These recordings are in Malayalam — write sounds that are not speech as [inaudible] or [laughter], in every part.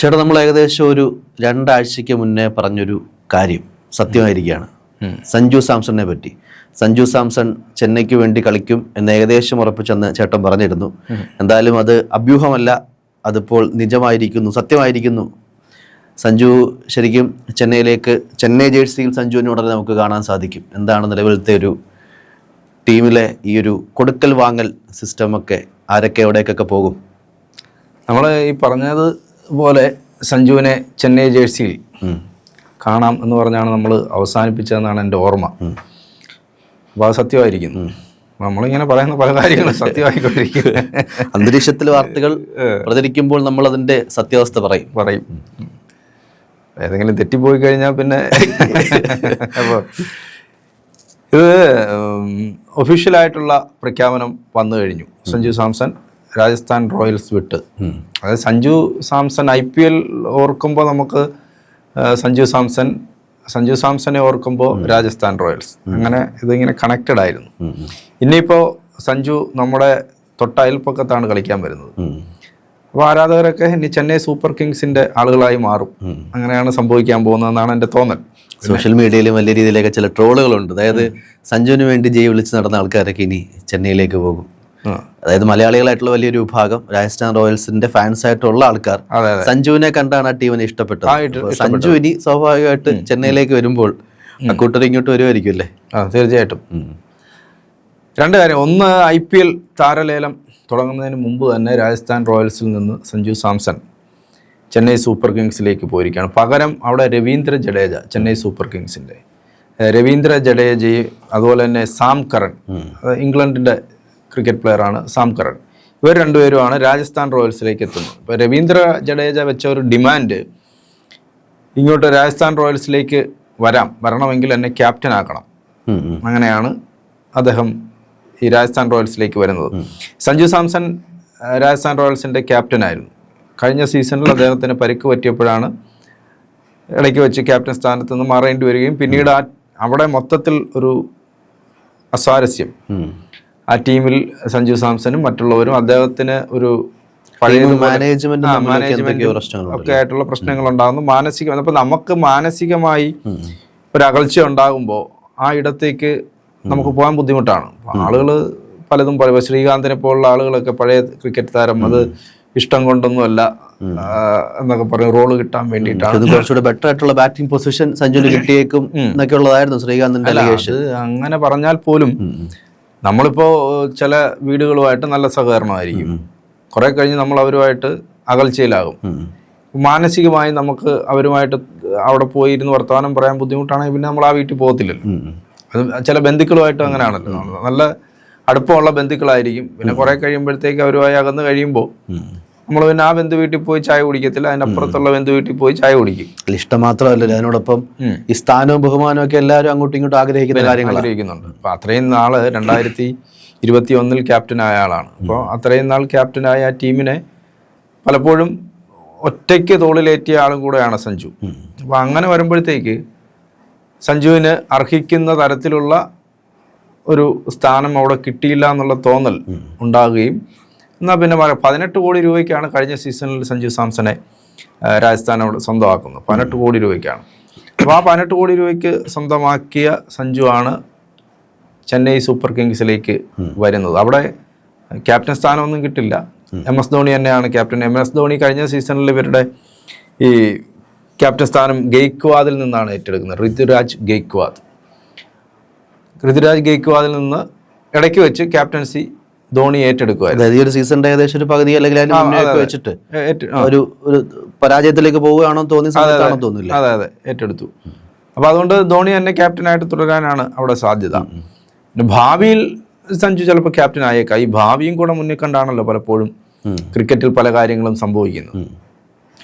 ചേട്ടാ നമ്മൾ ഏകദേശം ഒരു രണ്ടാഴ്ചയ്ക്ക് മുന്നേ പറഞ്ഞൊരു കാര്യം സത്യമായിരിക്കുകയാണ്. സഞ്ജു സാംസണിനെ പറ്റി. സഞ്ജു സാംസൺ ചെന്നൈക്ക് വേണ്ടി കളിക്കും എന്ന് ഏകദേശം ഉറപ്പിച്ചെന്ന് ചേട്ടൻ പറഞ്ഞിരുന്നു. എന്തായാലും അത് അഭ്യൂഹമല്ല. അതിപ്പോൾ നിജമായിരിക്കുന്നു സത്യമായിരിക്കുന്നു. സഞ്ജു ശരിക്കും ചെന്നൈയിലേക്ക് ചെന്നൈ ജേഴ്സിയിൽ സഞ്ജുവിനെ ഉടനെ നമുക്ക് കാണാൻ സാധിക്കും. എന്താണ് നിലവിലത്തെ ഒരു ടീമിലെ ഈ ഒരു കൊടുക്കൽ വാങ്ങൽ സിസ്റ്റമൊക്കെ ആരൊക്കെ എവിടേക്കൊക്കെ പോകും? നമ്മൾ ഈ പറഞ്ഞത് പോലെ സഞ്ജുവിനെ ചെന്നൈ ജേഴ്സിയിൽ കാണാം എന്ന് പറഞ്ഞാണ് നമ്മൾ അവസാനിപ്പിച്ചതെന്നാണ് എന്റെ ഓർമ്മ. അപ്പോൾ അത് സത്യമായിരിക്കും. നമ്മളിങ്ങനെ പറയുന്ന പല കാര്യങ്ങളും [laughs] സത്യമായിക്കൊണ്ടിരിക്കും. അന്തരീക്ഷത്തിൽ വാർത്തകൾ പ്രചരിക്കുമ്പോൾ നമ്മൾ അതിന്റെ സത്യാവസ്ഥ പറയും. പറയും. ഏതെങ്കിലും തെറ്റിപ്പോയി കഴിഞ്ഞാൽ പിന്നെ [laughs] അപ്പോൾ ഇത് ഒഫീഷ്യലായിട്ടുള്ള പ്രഖ്യാപനം വന്നു കഴിഞ്ഞു. സഞ്ജു സാംസൺ. രാജസ്ഥാൻ റോയൽസ് വിട്ട്. അതായത് Sanju Samson I P L ഓർക്കുമ്പോൾ നമുക്ക് സഞ്ജു സാംസൺ സഞ്ജു സാംസനെ ഓർക്കുമ്പോൾ രാജസ്ഥാൻ റോയൽസ്. അങ്ങനെ ഇതിങ്ങനെ കണക്റ്റഡ് ആയിരുന്നു. ഇനിയിപ്പോൾ സഞ്ജു നമ്മുടെ തൊട്ടയൽപ്പക്കത്താണ് കളിക്കാൻ വരുന്നത്. അപ്പോൾ ആരാധകരൊക്കെ ഇനി ചെന്നൈ സൂപ്പർ കിങ്സിന്റെ ആളുകളായി മാറും. അങ്ങനെയാണ് സംഭവിക്കാൻ പോകുന്നതെന്നാണ് എന്റെ തോന്നൽ. സോഷ്യൽ മീഡിയയിലും വലിയ രീതിയിലൊക്കെ ചില ട്രോളുകളുണ്ട്. അതായത് സഞ്ജുവിന് വേണ്ടി ജയ് വിളിച്ച് നടന്ന ആൾക്കാരൊക്കെ ഇനി ചെന്നൈയിലേക്ക് പോകും. അതായത് മലയാളികളായിട്ടുള്ള വലിയൊരു വിഭാഗം രാജസ്ഥാൻ റോയൽസിന്റെ ഫാൻസ് ആയിട്ടുള്ള ആൾക്കാർ. സഞ്ജുവിനെ കണ്ടാണ് ആ ടീമിനെ ഇഷ്ടപ്പെട്ടത്. സഞ്ജു ഇനി സ്വാഭാവികമായിട്ട് ചെന്നൈയിലേക്ക് വരുമ്പോൾ അക്കൂട്ടർ ഇങ്ങോട്ട് വരുമായിരിക്കും അല്ലേ? ആ തീർച്ചയായിട്ടും. രണ്ട് കാര്യം. ഒന്ന് ഐ പി എൽ താരലേലം തുടങ്ങുന്നതിന് മുമ്പ് തന്നെ രാജസ്ഥാൻ റോയൽസിൽ നിന്ന് സഞ്ജു സാംസൺ ചെന്നൈ സൂപ്പർ കിങ്സിലേക്ക് പോയിരിക്കുകയാണ്. പകരം അവിടെ രവീന്ദ്ര ജഡേജ ചെന്നൈ സൂപ്പർ കിങ്സിന്റെ രവീന്ദ്ര ജഡേജയും അതുപോലെ തന്നെ സാം കറൺ ഇംഗ്ലണ്ടിന്റെ ക്രിക്കറ്റ് പ്ലെയറാണ് സാം കറൺ ഇവർ രണ്ടുപേരുമാണ് രാജസ്ഥാൻ റോയൽസിലേക്ക് എത്തുന്നത്. ഇപ്പോൾ രവീന്ദ്ര ജഡേജ വെച്ച ഒരു ഡിമാൻഡ് ഇങ്ങോട്ട് രാജസ്ഥാൻ റോയൽസിലേക്ക് വരാം. വരണമെങ്കിൽ എന്നെ ക്യാപ്റ്റൻ ആക്കണം. അങ്ങനെയാണ് അദ്ദേഹം ഈ രാജസ്ഥാൻ റോയൽസിലേക്ക് വരുന്നത്. സഞ്ജു സാംസൺ രാജസ്ഥാൻ റോയൽസിന്റെ ക്യാപ്റ്റനായിരുന്നു കഴിഞ്ഞ സീസണിൽ അദ്ദേഹത്തിന് പരിക്ക് പറ്റിയപ്പോഴാണ് ഇടയ്ക്ക് വെച്ച് ക്യാപ്റ്റൻ സ്ഥാനത്ത് നിന്ന് മാറേണ്ടി വരികയും പിന്നീട് ആ അവിടെ മൊത്തത്തിൽ ഒരു അസ്വാരസ്യം. ആ ടീമിൽ സഞ്ജു സാംസണും മറ്റുള്ളവരും അദ്ദേഹത്തിന് ഒരു പഴയ മാനേജ്മെന്റ് ഒക്കെ ആയിട്ടുള്ള പ്രശ്നങ്ങൾ ഉണ്ടാകുന്നു. മാനസിക അപ്പോൾ നമുക്ക് മാനസികമായി ഒരു അകൽച്ച ഉണ്ടാകുമ്പോൾ ആ ഇടത്തേക്ക് നമുക്ക് പോകാൻ ബുദ്ധിമുട്ടാണ്. ആളുകൾ പലതും പല ശ്രീകാന്തിനെ പോലുള്ള ആളുകളൊക്കെ പഴയ ക്രിക്കറ്റ് താരം അത് ഇഷ്ടം കൊണ്ടൊന്നുമല്ല എന്നൊക്കെ പറയും. റോൾ കിട്ടാൻ വേണ്ടിയിട്ടാണ്. കുറച്ചുകൂടെ ബെറ്റർ ആയിട്ടുള്ള ബാറ്റിംഗ് പൊസിഷൻ സഞ്ജുവിന് കിട്ടിയേക്കും എന്നൊക്കെ ഉള്ളതായിരുന്നു ശ്രീകാന്തിന്റെ അങ്ങനെ പറഞ്ഞാൽ പോലും നമ്മളിപ്പോ ചില വീടുകളുമായിട്ട് നല്ല സഹകരണമായിരിക്കും. കുറെ കഴിഞ്ഞ് നമ്മൾ അവരുമായിട്ട് അകൽച്ചയിലാകും മാനസികമായി നമുക്ക് അവരുമായിട്ട് അവിടെ പോയിരുന്ന് വർത്തമാനം പറയാൻ ബുദ്ധിമുട്ടാണെങ്കിൽ പിന്നെ നമ്മൾ ആ വീട്ടിൽ പോകത്തില്ലല്ലോ. അത് ചില ബന്ധുക്കളുമായിട്ട് അങ്ങനെയാണല്ലോ. നല്ല അടുപ്പമുള്ള ബന്ധുക്കളായിരിക്കും. പിന്നെ കുറെ കഴിയുമ്പോഴത്തേക്ക് അവരുമായി അകന്ന് കഴിയുമ്പോൾ നമ്മൾ പിന്നെ ആ ബന്ധു വീട്ടിൽ പോയി ചായ കുടിക്കത്തില്ല. അതിനപ്പുറത്തുള്ള ബന്ധു വീട്ടിൽ പോയി ചായ കുടിക്കും. ഇഷ്ടം മാത്രമല്ല അതിനോടൊപ്പം ഈ സ്ഥാനവും ബഹുമാനവും ഒക്കെ എല്ലാവരും അങ്ങോട്ടും ഇങ്ങോട്ടും ആഗ്രഹിക്കുന്ന കാര്യങ്ങൾ ആഗ്രഹിക്കുന്നുണ്ട്. അപ്പൊ അത്രയും നാൾ രണ്ടായിരത്തി ഇരുപത്തി ഒന്നിൽ ക്യാപ്റ്റനായ ആളാണ്. അപ്പോൾ അത്രയും നാൾ ക്യാപ്റ്റനായ ആ ടീമിനെ പലപ്പോഴും ഒറ്റയ്ക്ക് തോളിലേറ്റിയ ആളും കൂടെയാണ് സഞ്ജു. അപ്പോൾ അങ്ങനെ വരുമ്പോഴത്തേക്ക് സഞ്ജുവിന് അർഹിക്കുന്ന തരത്തിലുള്ള ഒരു സ്ഥാനം അവിടെ കിട്ടിയില്ല എന്നുള്ള തോന്നൽ ഉണ്ടാകുകയും എന്നാൽ പിന്നെ പറയാം പതിനെട്ട് കോടി രൂപയ്ക്കാണ് കഴിഞ്ഞ സീസണിൽ സഞ്ജു സാംസനെ ആ, സ്വന്തമാക്കുന്നത്. പതിനെട്ട് കോടി രൂപയ്ക്കാണ്. അപ്പോൾ ആ പതിനെട്ട് കോടി രൂപയ്ക്ക് സ്വന്തമാക്കിയ സഞ്ജു ആണ് ചെന്നൈ സൂപ്പർ കിങ്സിലേക്ക് വരുന്നത്. അവിടെ ക്യാപ്റ്റൻ സ്ഥാനമൊന്നും കിട്ടില്ല. എം എസ് ധോണി തന്നെയാണ് ക്യാപ്റ്റൻ. എം എസ് ധോണി കഴിഞ്ഞ സീസണിൽ ഇവരുടെ ഈ ക്യാപ്റ്റൻ സ്ഥാനം ഗെയ്ക്വാദിൽ നിന്നാണ് ഏറ്റെടുക്കുന്നത്. ഋതുരാജ് ഗെയ്ക്വാദ്. ഋതുരാജ് ഗെയ്ക്വാദിൽ നിന്ന് ഇടയ്ക്ക് വെച്ച് ക്യാപ്റ്റൻസി ധോണി ഏറ്റെടുക്കുവായിരുന്നു. അതായത് ഈ ഒരു സീസണിന്റെ ഏകദേശം ഒരു പകുതി അല്ലെങ്കിൽ അതിന് വെച്ചിട്ട്. ഒരു ഒരു പരാജയത്തിലേക്ക് പോവുകയാണോ തോന്നി സമയത്താണോ തോന്നില്ല. അതെ അതെ. ഏറ്റെടുത്തു. അപ്പൊ അതുകൊണ്ട് ധോണി തന്നെ ക്യാപ്റ്റനായിട്ട് തുടരാനാണ് അവിടെ സാധ്യത. പിന്നെ ഭാവിയിൽ സഞ്ജു ചിലപ്പോൾ ക്യാപ്റ്റൻ ആയേക്കാം. ഈ ഭാവിയും കൂടെ മുന്നിൽ കണ്ടാണല്ലോ പലപ്പോഴും ക്രിക്കറ്റിൽ പല കാര്യങ്ങളും സംഭവിക്കുന്നത്.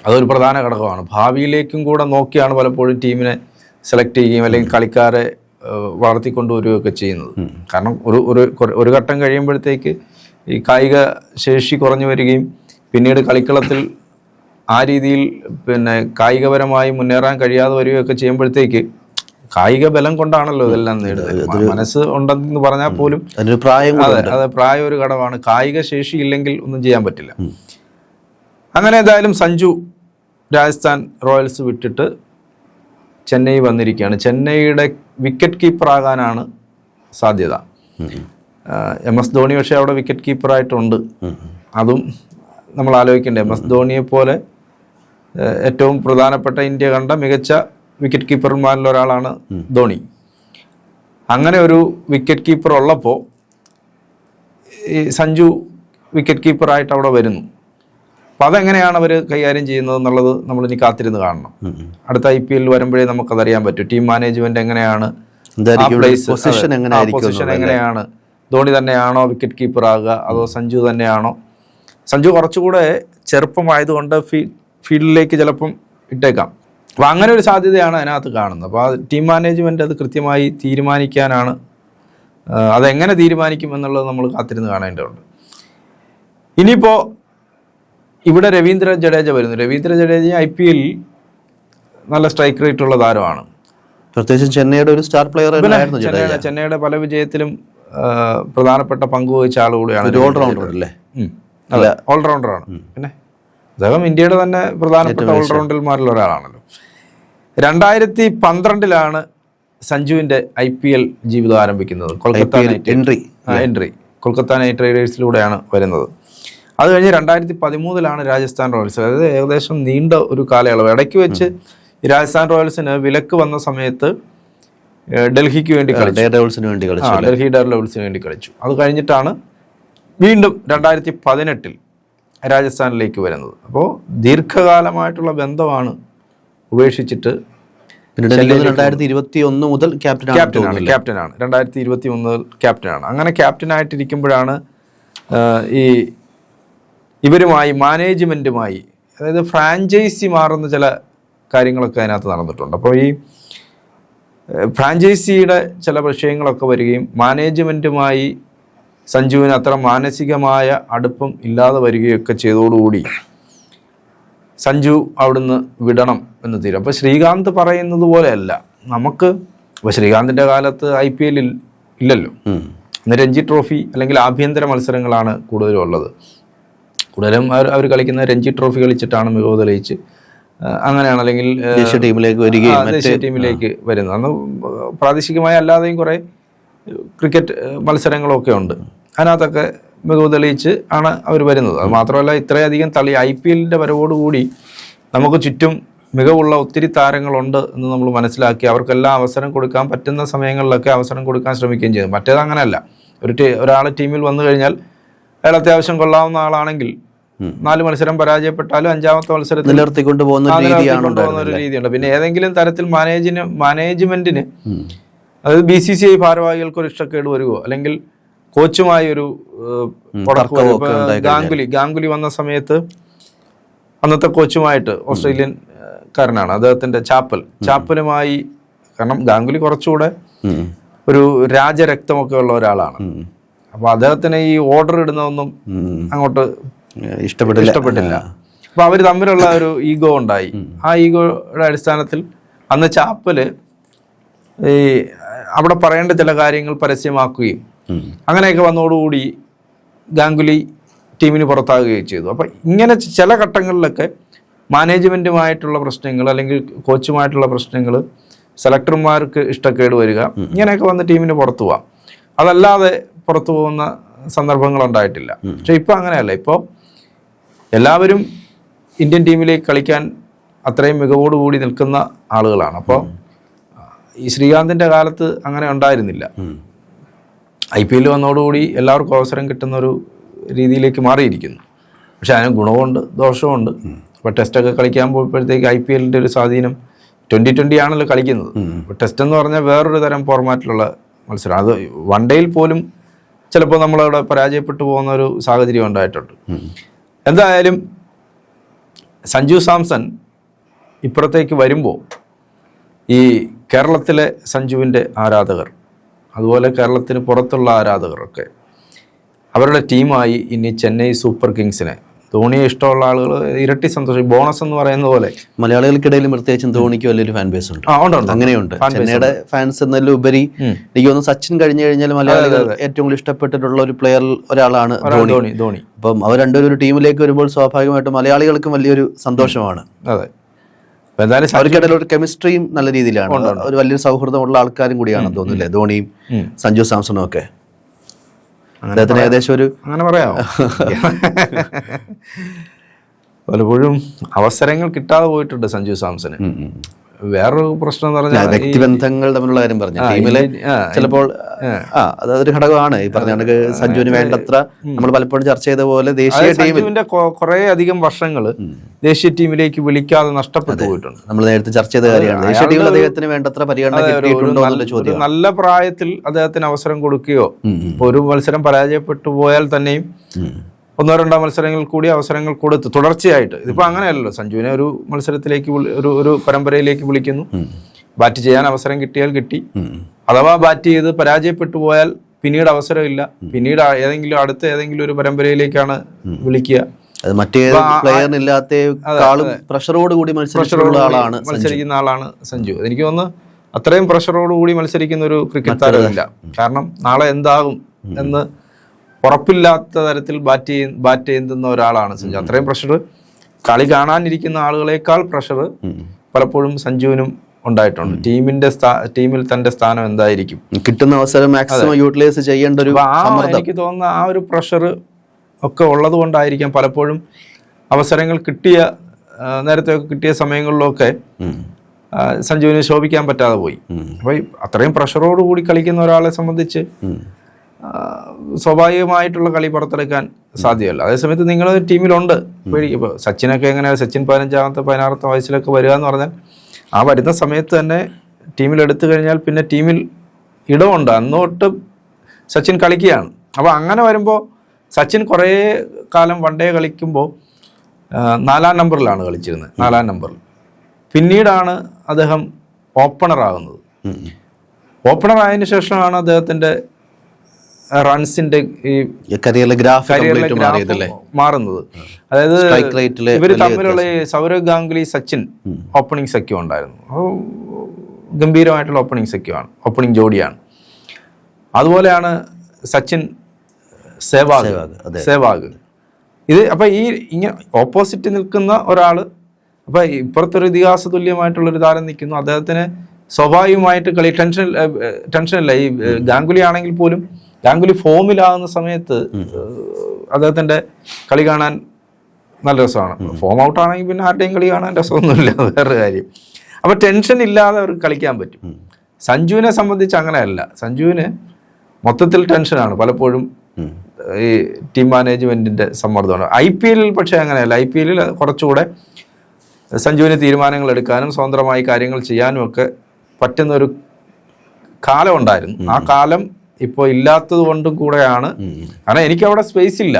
അതൊരു പ്രധാന ഘടകമാണ്. ഭാവിയിലേക്കും കൂടെ നോക്കിയാണ് പലപ്പോഴും ടീമിനെ സെലക്ട് ചെയ്യുകയും അല്ലെങ്കിൽ കളിക്കാരെ വളർത്തിക്കൊണ്ടുവരികയൊക്കെ ചെയ്യുന്നത്. കാരണം ഒരു ഒരു ഒരു ഘട്ടം കഴിയുമ്പോഴത്തേക്ക് ഈ കായിക ശേഷി കുറഞ്ഞു വരികയും പിന്നീട് കളിക്കളത്തിൽ ആ രീതിയിൽ പിന്നെ കായികപരമായി മുന്നേറാൻ കഴിയാതെ വരികയൊക്കെ ചെയ്യുമ്പോഴത്തേക്ക് കായിക ബലം കൊണ്ടാണല്ലോ ഇതെല്ലാം നേടുന്നത്. മനസ്സ് ഉണ്ടെന്ന് പറഞ്ഞാൽ പോലും പ്രായം അതെ അതെ പ്രായം ഒരു ഘടകമാണ്. കായിക ശേഷി ഇല്ലെങ്കിൽ ഒന്നും ചെയ്യാൻ പറ്റില്ല. അങ്ങനെ ഏതായാലും സഞ്ജു രാജസ്ഥാൻ റോയൽസ് വിട്ടിട്ട് ചെന്നൈ വന്നിരിക്കുകയാണ്. ചെന്നൈയുടെ വിക്കറ്റ് കീപ്പർ ആകാനാണ് സാധ്യത. എം എസ് ധോണി പക്ഷേ അവിടെ വിക്കറ്റ് കീപ്പറായിട്ടുണ്ട് അതും നമ്മൾ ആലോചിക്കേണ്ടത് എം എസ് ധോണിയെ പോലെ ഏറ്റവും പ്രധാനപ്പെട്ട ഇന്ത്യ കണ്ട മികച്ച വിക്കറ്റ് കീപ്പർമാരിൽ ഒരാളാണ് ധോണി. അങ്ങനെ ഒരു വിക്കറ്റ് കീപ്പർ ഉള്ളപ്പോൾ ഈ സഞ്ജു വിക്കറ്റ് കീപ്പറായിട്ട് അവിടെ വരുന്നു. അപ്പം അതെങ്ങനെയാണ് അവർ കൈകാര്യം ചെയ്യുന്നത് എന്നുള്ളത് നമ്മൾ ഇനി കാത്തിരുന്ന് കാണണം. അടുത്ത ഐ പി എൽ വരുമ്പോഴേ നമുക്കതറിയാൻ പറ്റും. ടീം മാനേജ്മെന്റ് എങ്ങനെയാണ്? പൊസിഷൻ എങ്ങനെയാണ്? ധോണി തന്നെയാണോ വിക്കറ്റ് കീപ്പർ ആകുക? അതോ സഞ്ജു തന്നെയാണോ? സഞ്ജു കുറച്ചുകൂടെ ചെറുപ്പമായതുകൊണ്ട് ഫീ ഫീൽഡിലേക്ക് ചിലപ്പം ഇട്ടേക്കാം. അപ്പോൾ അങ്ങനെ ഒരു സാധ്യതയാണ് അതിനകത്ത് കാണുന്നത്. അപ്പോൾ ആ ടീം മാനേജ്മെന്റ് അത് കൃത്യമായി തീരുമാനിക്കാനാണ് അതെങ്ങനെ തീരുമാനിക്കും എന്നുള്ളത് നമ്മൾ കാത്തിരുന്ന് കാണേണ്ടതുണ്ട്. ഇനിയിപ്പോൾ ഇവിടെ രവീന്ദ്ര ജഡേജ വരുന്നു. രവീന്ദ്ര ജഡേജ ഐ പി എല്ലിൽ നല്ല സ്ട്രൈക്ക് റേറ്റ് ഉള്ള താരമാണ്. പ്രത്യേകിച്ച് ചെന്നൈയുടെ ഒരു സ്റ്റാർ പ്ലെയർ ചെന്നൈയുടെ ചെന്നൈയുടെ പല വിജയത്തിലും പ്രധാനപ്പെട്ട പങ്ക് വഹിച്ച ആൾ കൂടിയാണ് ഒരു ഓൾറൗണ്ടർ അല്ലേ. അതെ ഓൾറൗണ്ടറാണ് പിന്നെ അദ്ദേഹം ഇന്ത്യയുടെ തന്നെ പ്രധാനപ്പെട്ട ഓൾറൗണ്ടർമാരിൽ ഒരാളാണല്ലോ. രണ്ടായിരത്തി പന്ത്രണ്ടിലാണ് സഞ്ജുവിന്റെ ഐ പി എൽ ജീവിതം ആരംഭിക്കുന്നത്. Kolkata entry. Entry. Kolkata knight റൈഡേഴ്സിലൂടെയാണ് വരുന്നത്. അത് കഴിഞ്ഞ് രണ്ടായിരത്തി പതിമൂന്നിലാണ് രാജസ്ഥാൻ റോയൽസ്. അതായത് ഏകദേശം നീണ്ട ഒരു കാലയളവ്. ഇടയ്ക്ക് വെച്ച് രാജസ്ഥാൻ റോയൽസിന് വിലക്ക് വന്ന സമയത്ത് ഡൽഹിക്ക് വേണ്ടി കളിച്ചു. ഡേ ഡെവിൾസിന് വേണ്ടി കളിച്ചു ഡൽഹി ഡയർ ലെവൽസിന് വേണ്ടി കളിച്ചു. അത് കഴിഞ്ഞിട്ടാണ് വീണ്ടും രണ്ടായിരത്തി പതിനെട്ടിൽ രാജസ്ഥാനിലേക്ക് വരുന്നത്. അപ്പോൾ ദീർഘകാലമായിട്ടുള്ള ബന്ധമാണ് ഉപേക്ഷിച്ചിട്ട് രണ്ടായിരത്തി ഇരുപത്തി ഒന്ന് മുതൽ ക്യാപ്റ്റൻ ക്യാപ്റ്റനാണ് ക്യാപ്റ്റനാണ് രണ്ടായിരത്തി ഇരുപത്തി ഒന്ന് ക്യാപ്റ്റനാണ് അങ്ങനെ ക്യാപ്റ്റനായിട്ടിരിക്കുമ്പോഴാണ് ഈ ഇവരുമായി മാനേജ്മെന്റുമായി അതായത് ഫ്രാഞ്ചൈസി മാറുന്ന ചില കാര്യങ്ങളൊക്കെ അതിനകത്ത് നടന്നിട്ടുണ്ട്. അപ്പോൾ ഈ ഫ്രാഞ്ചൈസിയുടെ ചില വിഷയങ്ങളൊക്കെ വരികയും മാനേജ്മെന്റുമായി സഞ്ജുവിന് അത്ര മാനസികമായ അടുപ്പം ഇല്ലാതെ വരികയൊക്കെ ചെയ്തതോടുകൂടി സഞ്ജു അവിടുന്ന് വിടണം എന്ന് തീരും. അപ്പോൾ ശ്രീകാന്ത് പറയുന്നത് പോലെയല്ല. നമുക്ക് ഇപ്പോൾ ശ്രീകാന്തിന്റെ കാലത്ത് ഐ പി എല്ലിൽ ഇല്ലല്ലോ. ഇന്ന് രഞ്ജി ട്രോഫി അല്ലെങ്കിൽ ആഭ്യന്തര മത്സരങ്ങളാണ് കൂടുതലും ഉള്ളത് കൂടുതലും അവർ അവർ കളിക്കുന്ന രഞ്ജി ട്രോഫി കളിച്ചിട്ടാണ് മികവ് തെളിയിച്ച്. അങ്ങനെയാണ്. അല്ലെങ്കിൽ ദേശീയ ടീമിലേക്ക് വരികയും ദേശീയ ടീമിലേക്ക് വരുന്നത്. അന്ന് പ്രാദേശികമായി അല്ലാതെയും കുറേ ക്രിക്കറ്റ് മത്സരങ്ങളൊക്കെ ഉണ്ട്. അതിനകത്തൊക്കെ മികവ് തെളിയിച്ച് ആണ് അവർ വരുന്നത്. അത് മാത്രമല്ല ഇത്രയധികം തളി ഐ പി എല്ലിന്റെ വരവോടുകൂടി നമുക്ക് ചുറ്റും മികവുള്ള ഒത്തിരി താരങ്ങളുണ്ട് എന്ന് നമ്മൾ മനസ്സിലാക്കി അവർക്കെല്ലാം അവസരം കൊടുക്കാൻ പറ്റുന്ന സമയങ്ങളിലൊക്കെ അവസരം കൊടുക്കാൻ ശ്രമിക്കുകയും ചെയ്തു. മറ്റേത് അങ്ങനെയല്ല. ഒരു ടീ ഒരാൾ ടീമിൽ വന്നു കഴിഞ്ഞാൽ അയാൾ അത്യാവശ്യം കൊള്ളാവുന്ന ആളാണെങ്കിൽ നാല് മത്സരം പരാജയപ്പെട്ടാലും അഞ്ചാമത്തെ മത്സരത്തിൽ നിലനിർത്തിക്കൊണ്ട് പോകുന്ന ഒരു രീതിയുണ്ട്. പിന്നെ ഏതെങ്കിലും തരത്തിൽ മാനേജിന് മാനേജ്മെന്റിന് അതായത് ബി സി സി ഐ ഭാരവാഹികൾക്ക് ഒരു ഇഷ്ടക്കേട് വരുമോ അല്ലെങ്കിൽ കോച്ചുമായി ഒരു ഗാംഗുലി ഗാംഗുലി വന്ന സമയത്ത് അന്നത്തെ കോച്ചുമായിട്ട് ഓസ്ട്രേലിയൻ കാരനാണ്. അദ്ദേഹത്തിന്റെ ചാപ്പൽ. ചാപ്പലുമായി കാരണം ഗാംഗുലി കുറച്ചുകൂടെ ഒരു രാജരക്തമൊക്കെ ഉള്ള ഒരാളാണ്. അപ്പൊ അദ്ദേഹത്തിന് ഈ ഓർഡർ ഇടുന്നതൊന്നും അങ്ങോട്ട് ഇഷ്ടപ്പെട്ടില്ല. ഇഷ്ടപ്പെട്ടില്ല. അപ്പൊ അവർ തമ്മിലുള്ള ഒരു ഈഗോ ഉണ്ടായി. ആ ഈഗോയുടെ അടിസ്ഥാനത്തിൽ അന്ന് ചാപ്പൽ ഈ അവിടെ പറയേണ്ട ചില കാര്യങ്ങൾ പരസ്യമാക്കുകയും. അങ്ങനെയൊക്കെ വന്നതോടുകൂടി ഗാംഗുലി ടീമിന് പുറത്താകുകയും ചെയ്തു. അപ്പോൾ ഇങ്ങനെ ചില ഘട്ടങ്ങളിലൊക്കെ മാനേജ്മെന്റുമായിട്ടുള്ള പ്രശ്നങ്ങൾ അല്ലെങ്കിൽ കോച്ചുമായിട്ടുള്ള പ്രശ്നങ്ങൾ സെലക്ടർമാർക്ക് ഇഷ്ടക്കേട് വരിക ഇങ്ങനെയൊക്കെ വന്ന് ടീമിന് പുറത്തു പോവാം. അതല്ലാതെ പുറത്തു പോകുന്ന സന്ദർഭങ്ങൾ ഉണ്ടായിട്ടില്ല. പക്ഷെ ഇപ്പോൾ അങ്ങനെയല്ല. ഇപ്പോൾ എല്ലാവരും ഇന്ത്യൻ ടീമിലേക്ക് കളിക്കാൻ അത്രയും മികവോടുകൂടി നിൽക്കുന്ന ആളുകളാണ്. അപ്പോൾ ഈ ശ്രീകാന്തിന്റെ കാലത്ത് അങ്ങനെ ഉണ്ടായിരുന്നില്ല. ഐ പി എൽ വന്നതോടുകൂടി എല്ലാവർക്കും അവസരം കിട്ടുന്ന ഒരു രീതിയിലേക്ക് മാറിയിരിക്കുന്നു. പക്ഷെ അതിന് ഗുണമുണ്ട് ദോഷമുണ്ട് ഇപ്പോൾ ടെസ്റ്റൊക്കെ കളിക്കാൻ പോയപ്പോഴത്തേക്ക് ഐ പി എല്ലിന്റെ ഒരു സ്വാധീനം ട്വന്റി ട്വന്റി ആണല്ലോ കളിക്കുന്നത്. ഇപ്പോൾ ടെസ്റ്റ് എന്ന് പറഞ്ഞാൽ വേറൊരു തരം ഫോർമാറ്റിലുള്ള മത്സരം അത് വൺ ഡേയിൽ പോലും ചിലപ്പോൾ നമ്മളവിടെ പരാജയപ്പെട്ടു പോകുന്ന ഒരു സാഹചര്യം ഉണ്ടായിട്ടുണ്ട്. എന്തായാലും സഞ്ജു സാംസൺ ഇപ്പുറത്തേക്ക് വരുമ്പോൾ ഈ കേരളത്തിലെ സഞ്ജുവിന്റെ ആരാധകർ അതുപോലെ കേരളത്തിന് പുറത്തുള്ള ആരാധകരൊക്കെ അവരുടെ ടീമായി ഇനി ചെന്നൈ സൂപ്പർ കിങ്സിനെ ധോണിയെ ഇഷ്ടമുള്ള ആളുകൾ ഇരട്ടി സന്തോഷം. ബോണസ് എന്ന് പറയുന്ന പോലെ. മലയാളികൾക്കിടയിലും പ്രത്യേകിച്ചും ധോണിക്ക് വലിയൊരു ഫാൻ ബേസ് ഉണ്ട്. അങ്ങനെയുണ്ട്. ചെന്നൈയുടെ ഫാൻസ് എന്നല്ല ഉപരി എനിക്ക് തോന്നുന്നു സച്ചിൻ കഴിഞ്ഞു കഴിഞ്ഞാൽ മലയാളികൾ ഏറ്റവും കൂടുതൽ ഇഷ്ടപ്പെട്ടിട്ടുള്ള ഒരു പ്ലെയർ ഒരാളാണ് ധോണി. ധോണി അപ്പം അവർ രണ്ടുപേരും ഒരു ടീമിലേക്ക് വരുമ്പോൾ സ്വാഭാവികമായിട്ടും മലയാളികൾക്കും വലിയൊരു സന്തോഷമാണ്. അതെ. എന്തായാലും അവർക്കിടയിൽ ഒരു കെമിസ്ട്രിയും നല്ല രീതിയിലാണ്. ഒരു വലിയൊരു സൗഹൃദമുള്ള ആൾക്കാരും കൂടിയാണ് തോന്നുന്നില്ലേ ധോണിയും സഞ്ജു സാംസണും ഒക്കെ. അദ്ദേഹത്തിന് ഏകദേശം ഒരു അങ്ങനെ പറയാമോ പലപ്പോഴും [laughs] അവസരങ്ങൾ കിട്ടാതെ പോയിട്ടുണ്ട് സഞ്ജു സാംസന്. വേറൊരു പ്രശ്നം എന്ന് പറഞ്ഞാൽ വ്യക്തിബന്ധങ്ങൾ തമ്മിലുള്ള കാര്യം പറഞ്ഞു ടീമിലെ ചിലപ്പോൾ ആ. അത് അതൊരു ഘടകമാണ്. ഈ പറഞ്ഞ കണക്ക് സഞ്ജുവിന് വേണ്ടത്ര നമ്മൾ പലപ്പോഴും ചർച്ച ചെയ്ത പോലെ ദേശീയ ടീമിന്റെ കുറെ അധികം വർഷങ്ങൾ ദേശീയ ടീമിലേക്ക് വിളിക്കാതെ നഷ്ടപ്പെട്ടു പോയിട്ടുണ്ട്. നമ്മൾ നേരത്തെ ചർച്ച ചെയ്ത കാര്യമാണ്. ദേശീയ ടീമിൽ അദ്ദേഹത്തിന് വേണ്ടത്ര പരിഗണന കിട്ടിയിട്ടുണ്ടോ എന്നുള്ള ചോദ്യം നല്ല പ്രായത്തിൽ അദ്ദേഹത്തിന് അവസരം കൊടുക്കുകയോ ഒരു മത്സരം പരാജയപ്പെട്ടു പോയാൽ തന്നെയും. ഒന്നോ രണ്ടോ മത്സരങ്ങൾ കൂടി അവസരങ്ങൾ കൊടുത്ത് തുടർച്ചയായിട്ട്. ഇതിപ്പോ അങ്ങനെയല്ലല്ലോ. സഞ്ജുവിനെ ഒരു മത്സരത്തിലേക്ക് ഒരു ഒരു പരമ്പരയിലേക്ക് വിളിക്കുന്നു. ബാറ്റ് ചെയ്യാൻ അവസരം കിട്ടിയാൽ കിട്ടി. അഥവാ ബാറ്റ് ചെയ്ത് പരാജയപ്പെട്ടു പോയാൽ പിന്നീട് അവസരമില്ല. പിന്നീട് ഏതെങ്കിലും അടുത്ത ഏതെങ്കിലും ഒരു പരമ്പരയിലേക്കാണ് വിളിക്കുക. അത് പ്രഷറോട് കൂടി മത്സരിച്ചിട്ടുള്ള ആളാണ് മത്സരിക്കുന്ന ആളാണ് സഞ്ജു. എനിക്ക് തോന്നുന്നു അത്രയും പ്രഷറോട് കൂടി മത്സരിക്കുന്ന ഒരു ക്രിക്കറ്റ് താരമില്ല. കാരണം നാളെ എന്താകും എന്ന് ഉറപ്പില്ലാത്ത തരത്തിൽ ബാറ്റ് ചെയ്യ ബാറ്റ് ചെയ്യുന്ന ഒരാളാണ് സഞ്ജു. അത്രയും പ്രഷർ കളി കാണാനിരിക്കുന്ന ആളുകളേക്കാൾ പ്രഷർ പലപ്പോഴും സഞ്ജുവിനും ഉണ്ടായിട്ടുണ്ട്. ടീമിന്റെ ടീമിൽ തന്റെ സ്ഥാനം എന്തായിരിക്കും? കിട്ടുന്ന അവസരം മാക്സിമം യൂട്ടിലൈസ് ചെയ്യേണ്ട ഒരു എനിക്ക് തോന്നുന്ന ആ ഒരു പ്രഷർ ഒക്കെ ഉള്ളത് കൊണ്ടായിരിക്കാം പലപ്പോഴും അവസരങ്ങൾ കിട്ടിയ നേരത്തെ ഒക്കെ കിട്ടിയ സമയങ്ങളിലൊക്കെ സഞ്ജുവിനെ ശോഭിക്കാൻ പറ്റാതെ പോയി. അപ്പൊ അപ്പോൾ അത്രയും പ്രഷറോട് കൂടി കളിക്കുന്ന ഒരാളെ സംബന്ധിച്ച് സ്വാഭാവികമായിട്ടുള്ള കളി പുറത്തെടുക്കാൻ സാധ്യമല്ല. അതേസമയത്ത് നിങ്ങൾ ടീമിലുണ്ട്. ഇപ്പോൾ സച്ചിനൊക്കെ എങ്ങനെ സച്ചിൻ പതിനഞ്ചാമത്തെ പതിനാറത്തെ വയസ്സിലൊക്കെ വരിക എന്ന് പറഞ്ഞാൽ ആ വരുന്ന സമയത്ത് തന്നെ ടീമിൽ എടുത്തു കഴിഞ്ഞാൽ പിന്നെ ടീമിൽ ഇടമുണ്ട്. അന്നോട്ട് സച്ചിൻ കളിക്കുകയാണ്. അപ്പോൾ അങ്ങനെ വരുമ്പോൾ സച്ചിൻ കുറേ കാലം വൺ ഡേ കളിക്കുമ്പോൾ നാലാം നമ്പറിലാണ് കളിച്ചിരുന്നത്. നാലാം നമ്പറിൽ. പിന്നീടാണ് അദ്ദേഹം ഓപ്പണറാകുന്നത്. ഓപ്പണറായതിനു ശേഷമാണ് അദ്ദേഹത്തിന്റെ റൺസിന്റെ ഈ കരിയറിലെ ഗ്രാഫ് കരിയറിലെ മാറുന്നത്. അതായത് ഇവർ തമ്മിലുള്ള സൗരവ് ഗാംഗുലി സച്ചിൻ ഓപ്പണിംഗ് സഖ്യം ഉണ്ടായിരുന്നു. ഗംഭീരമായിട്ടുള്ള ഓപ്പണിംഗ് സഖ്യമാണ് ഓപ്പണിംഗ് ജോഡിയാണ്. അതുപോലെയാണ് സച്ചിൻ സേവാഗ്. സേവാഗ്, ഇത് അപ്പൊ ഈ ഇങ്ങനെ ഓപ്പോസിറ്റ് നിൽക്കുന്ന ഒരാൾ അപ്പൊ ഇപ്പുറത്തൊരു ഇതിഹാസ തുല്യമായിട്ടുള്ള ഒരു താരം നിൽക്കുന്നു. അദ്ദേഹത്തിന് സ്വാഭാവികമായിട്ട് കളി ടെൻഷൻ ടെൻഷനല്ല ഈ ഗാംഗുലി ആണെങ്കിൽ പോലും ഗാംഗുലി ഫോമിലാകുന്ന സമയത്ത് അദ്ദേഹത്തിന്റെ കളി കാണാൻ നല്ല രസമാണ്. ഫോം ഔട്ട് ആണെങ്കിൽ പിന്നെ ആരുടെയും കളി കാണാൻ രസമൊന്നുമില്ല വേറെ വേറൊരു കാര്യം. അപ്പൊ ടെൻഷൻ ഇല്ലാതെ അവർക്ക് കളിക്കാൻ പറ്റും. സഞ്ജുവിനെ സംബന്ധിച്ച് അങ്ങനെയല്ല. സഞ്ജുവിന് മൊത്തത്തിൽ ടെൻഷനാണ് പലപ്പോഴും ഈ ടീം മാനേജ്മെന്റിന്റെ സമ്മർദ്ദമാണ്. ഐ പി എല്ലിൽ പക്ഷേ അങ്ങനെയല്ല. ഐ പി എല്ലിൽ കുറച്ചുകൂടെ സഞ്ജുവിന് തീരുമാനങ്ങൾ എടുക്കാനും സ്വതന്ത്രമായി കാര്യങ്ങൾ ചെയ്യാനും ഒക്കെ പറ്റുന്ന ഒരു കാലം ഉണ്ടായിരുന്നു. ആ കാലം ഇപ്പോൾ ഇല്ലാത്തത് കൊണ്ടും കൂടെയാണ്. കാരണം എനിക്ക് അവിടെ സ്പേസ് ഇല്ല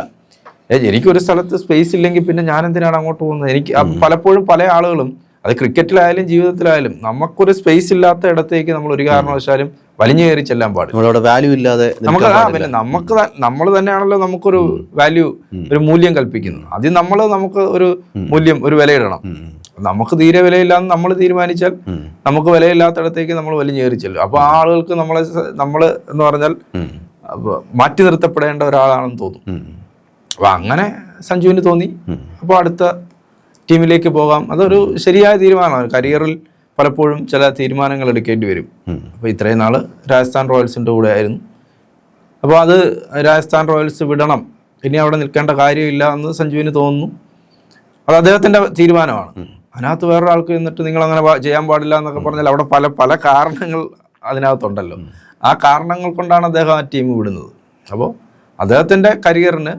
എനിക്കൊരു സ്ഥലത്ത് സ്പേസ് ഇല്ലെങ്കിൽ പിന്നെ ഞാൻ എന്തിനാണ് അങ്ങോട്ട് പോകുന്നത്? എനിക്ക് പലപ്പോഴും പല ആളുകളും അത് ക്രിക്കറ്റിലായാലും ജീവിതത്തിലായാലും നമുക്കൊരു സ്പേസ് ഇല്ലാത്ത ഇടത്തേക്ക് നമ്മൾ ഒരു കാരണവശാലും വലിഞ്ഞു കയറി ചെല്ലാൻ പാടില്ല. വാല്യൂ ഇല്ലാതെ നമുക്ക് പിന്നെ നമുക്ക് നമ്മൾ തന്നെയാണല്ലോ നമുക്കൊരു വാല്യൂ ഒരു മൂല്യം കൽപ്പിക്കുന്നത്. അത് നമ്മൾ നമുക്ക് ഒരു മൂല്യം ഒരു വിലയിടണം. നമുക്ക് തീരെ വിലയില്ലാന്ന് നമ്മൾ തീരുമാനിച്ചാൽ. നമുക്ക് വിലയില്ലാത്തടത്തേക്ക് നമ്മൾ വലിഞ്ഞേറിച്ചല്ലോ ചെല്ലും. അപ്പൊ ആ ആളുകൾക്ക് നമ്മളെ നമ്മൾ എന്ന് പറഞ്ഞാൽ. മാറ്റി നിർത്തപ്പെടേണ്ട ഒരാളാണെന്ന് തോന്നും. അപ്പൊ അങ്ങനെ സഞ്ജുവിന് തോന്നി. അപ്പോൾ അടുത്ത ടീമിലേക്ക് പോകാം. അതൊരു ശരിയായ തീരുമാനമാണ്. കരിയറിൽ പലപ്പോഴും ചില തീരുമാനങ്ങൾ എടുക്കേണ്ടി വരും. അപ്പൊ അപ്പോൾ ഇത്രയും നാൾ രാജസ്ഥാൻ റോയൽസിന്റെ കൂടെ ആയിരുന്നു. അപ്പോൾ അത് രാജസ്ഥാൻ റോയൽസ് വിടണം. ഇനി അവിടെ നിൽക്കേണ്ട കാര്യമില്ല എന്ന് സഞ്ജുവിന് തോന്നുന്നു. അത് അദ്ദേഹത്തിന്റെ തീരുമാനമാണ്. അതിനകത്ത് വേറൊരാൾക്ക് എന്നിട്ട് നിങ്ങൾ അങ്ങനെ ചെയ്യാൻ പാടില്ല എന്നൊക്കെ പറഞ്ഞാൽ അവിടെ പല പല കാരണങ്ങൾ അതിനകത്തുണ്ടല്ലോ. ആ കാരണങ്ങൾ കൊണ്ടാണ് അദ്ദേഹം ആ ടീം വിടുന്നത്. അപ്പോൾ അദ്ദേഹത്തിന്റെ കരിയറിന്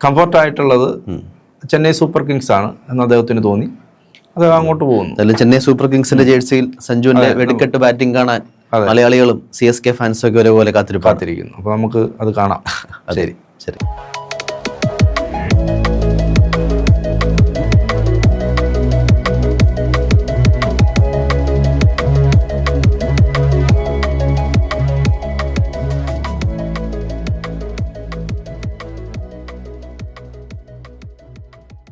കംഫർട്ടായിട്ടുള്ളത് ചെന്നൈ സൂപ്പർ കിങ്സ് ആണ് എന്ന് അദ്ദേഹത്തിന് തോന്നി. അദ്ദേഹം അങ്ങോട്ട് പോകുന്നു. അല്ലെങ്കിൽ ചെന്നൈ സൂപ്പർ കിങ്സിന്റെ ജേഴ്സിയിൽ സഞ്ജുവിന്റെ വെടിക്കെട്ട് ബാറ്റിംഗ് കാണാൻ മലയാളികളും സി എസ് കെ ഫാൻസൊക്കെ ഒരേപോലെ കാത്തിരിപ്പാത്തിരിക്കുന്നു അപ്പോൾ നമുക്ക് അത് കാണാം. ശരി. ശരി.